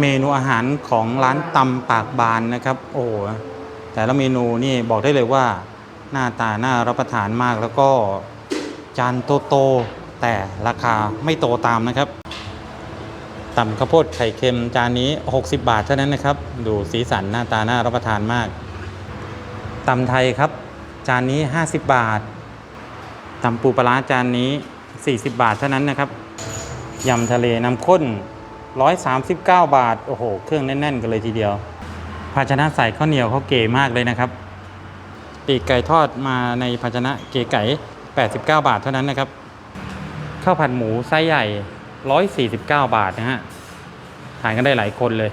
เมนูอาหารของร้านตำปากบานนะครับ โอ้แต่ละเมนูนี่บอกได้เลยว่าหน้าตาน่ารับประทานมากแล้วก็จานโตๆแต่ราคาไม่โตตามนะครับตำข้าวโพดไข่เค็มจานนี้ 60 บาทเท่านั้นนะครับ ดูสีสันหน้าตาน่ารับประทานมากตำไทยครับ จานนี้ 50 บาทตำปูปลาร้าจานนี้ 40 บาทเท่านั้นนะครับยำทะเลน้ำข้น 139 บาท โอ้โห เครื่องแน่นๆ กันเลยทีเดียว ภาชนะใส่ข้าวเหนียวเขาเก๋มากเลยนะครับ ปีกไก่ทอดมาในภาชนะเก๋ไก่ 89 บาทเท่านั้นนะครับ ข้าวผัดหมูไส้ใหญ่ 149 บาทนะฮะ ทานกันได้หลายคนเลย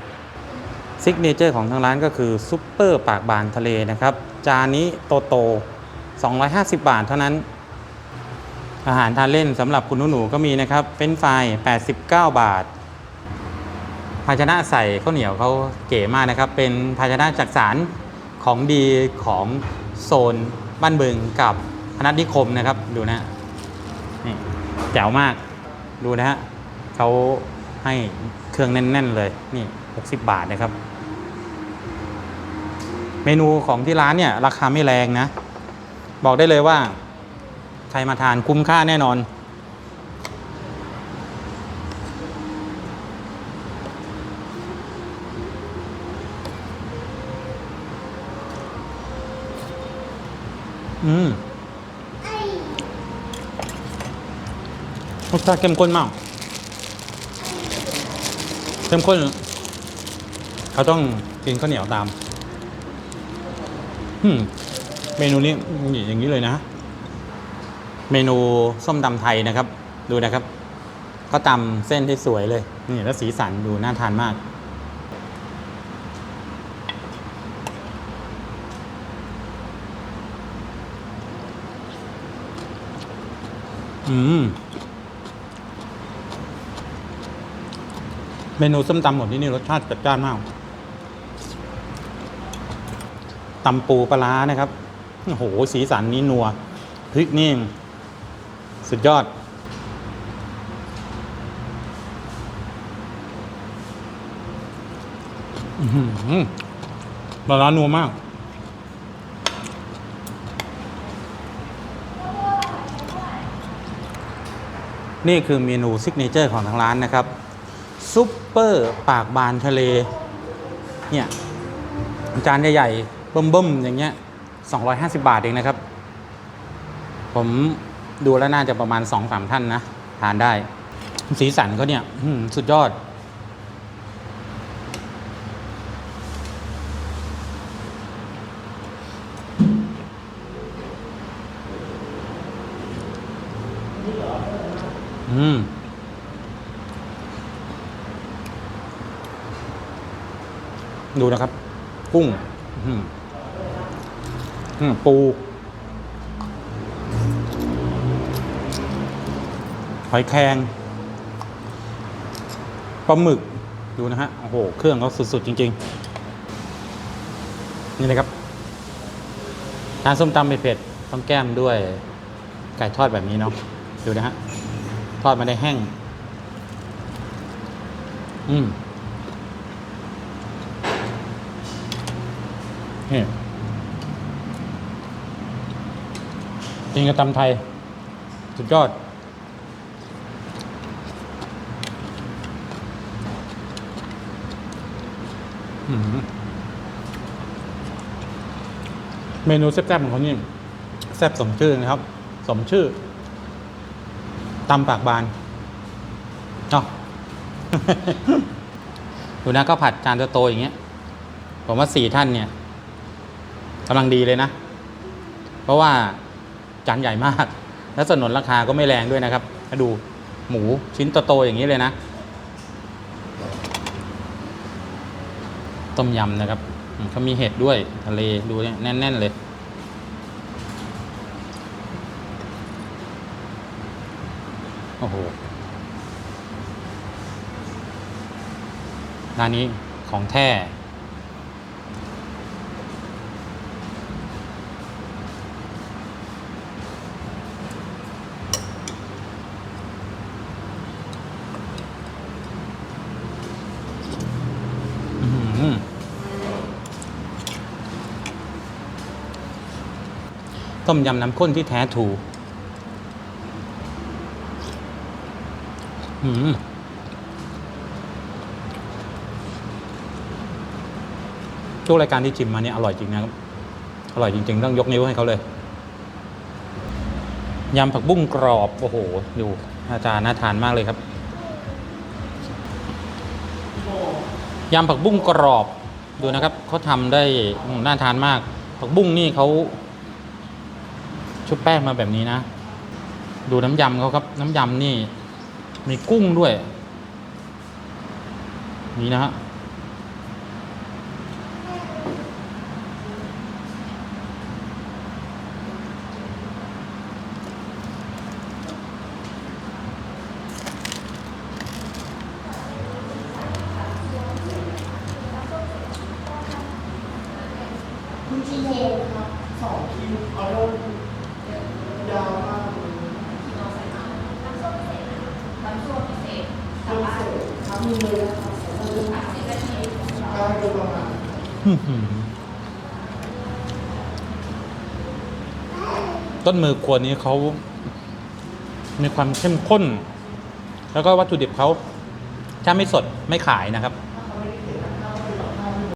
ซิกเนเจอร์ของทางร้านก็คือซุปเปอร์ปากบานทะเลนะครับ จานนี้โตโต 250 บาทเท่านั้น อาหารทานเล่นสำหรับคุณหนูๆก็มีนะครับ เป็นไฟราย89 บาท ภาชนะใส่ข้าวเหนียวเขาเก๋มากนะครับ เป็นภาชนะจักสารของดีของโซนบ้านบึงกับพนัสนิคมนะครับดูนะฮะนี่แจ๋วมากดูนะฮะเขาให้เครื่องแน่น ๆ เลยนี่ 60 บาทนะครับ เมนูของที่ร้านเนี่ย ราคาไม่แรงนะ บอกได้เลยว่า ใครมาทานคุ้มค่าแน่นอน อืมรสชาติเข้มข้นมาก เข้มข้น เขาต้องกินข้าวเหนียวตาม อืม เมนูนี้อย่างนี้เลยนะ เมนูส้มตำไทยนะครับ ดูนะครับ ก็ตำเส้นที่สวยเลย นี่แล้วสีสันดูน่าทานมาก อืม เมนูส้มตำหมดที่นี่รสชาติจัดจ้านมากตำปูปลาร้านะครับ โอ้โห สีสันนี้นัว พริกนี่ สุดยอดอือหือปลาร้านัวมาก นี่คือเมนูซิกเนเจอร์ของทางร้านนะครับซุปเปอร์ปากบานทะเลเนี่ยจานใหญ่ๆเบิ่มๆอย่างเงี้ย250 บาทเองนะครับ ผมดูแล้วน่าจะประมาณ 2-3 ท่านนะ ทานได้ สีสันเขาเนี่ยอื้อหือสุดยอด มดูนะครับ กุ้งอืมอืมปูหอยแครงปลาหมึกดูนะฮะโอ้โห เครื่องเขาสุด ๆ จริง ๆ นี่เลยครับทานส้มตำเผ็ดๆต้องแก้มด้วยไก่ทอดแบบนี้เนาะดูนะฮะ ทอดมาได้แห้ง อืมนี่กินกระตำไทย สุดยอด เมนูแซ่บๆของเขานี่แซ่บสมชื่อนะครับ สมชื่อ ตำปากบานเนาะดูนะก็ผัดจานโตๆอย่างเงี้ย ผมว่าสี่ท่านเนี่ยกำลังดีเลยนะ เพราะว่าจานใหญ่มาก และสนนราคาก็ไม่แรงด้วยนะครับถ้าดูหมูชิ้นโตๆอย่างนี้เลยนะ ต้มยำนะครับเขามีเห็ดด้วยทะเลดูเนี่ยแน่นๆเลย อ้โหหน้านี้ของแท้ต้มยำน้ำข้นที่แท้ถูก อืมทุกรายการที่ชิมมาเนี่ยอร่อยจริงนะครับ อร่อยจริง ๆ ต้องยกนิ้วให้เขาเลย ยำผักบุ้งกรอบ โอ้โห ดูอาจารย์น่าทานมากเลยครับ ยำผักบุ้งกรอบ ดูนะครับเขาทำได้น่าทานมาก ผักบุ้งนี่เขาชุบแป้งมาแบบนี้นะ ดูน้ำยำเขาครับ น้ำยำนี่ มีกุ้งด้วย นี่นะฮะ คุณชั่วโมงครับสองคิวออเดอร์ยาวมากเลยน้ำส้มพิเศษน้ำส้มพิเศษครับมีเลยนะครับสองนาทีได้โดยประมาณ อื้อหือ ต้นมือครัวนี้เขา มีความเข้มข้น แล้วก็วัตถุดิบเขา ถ้าไม่สดไม่ขายนะครับ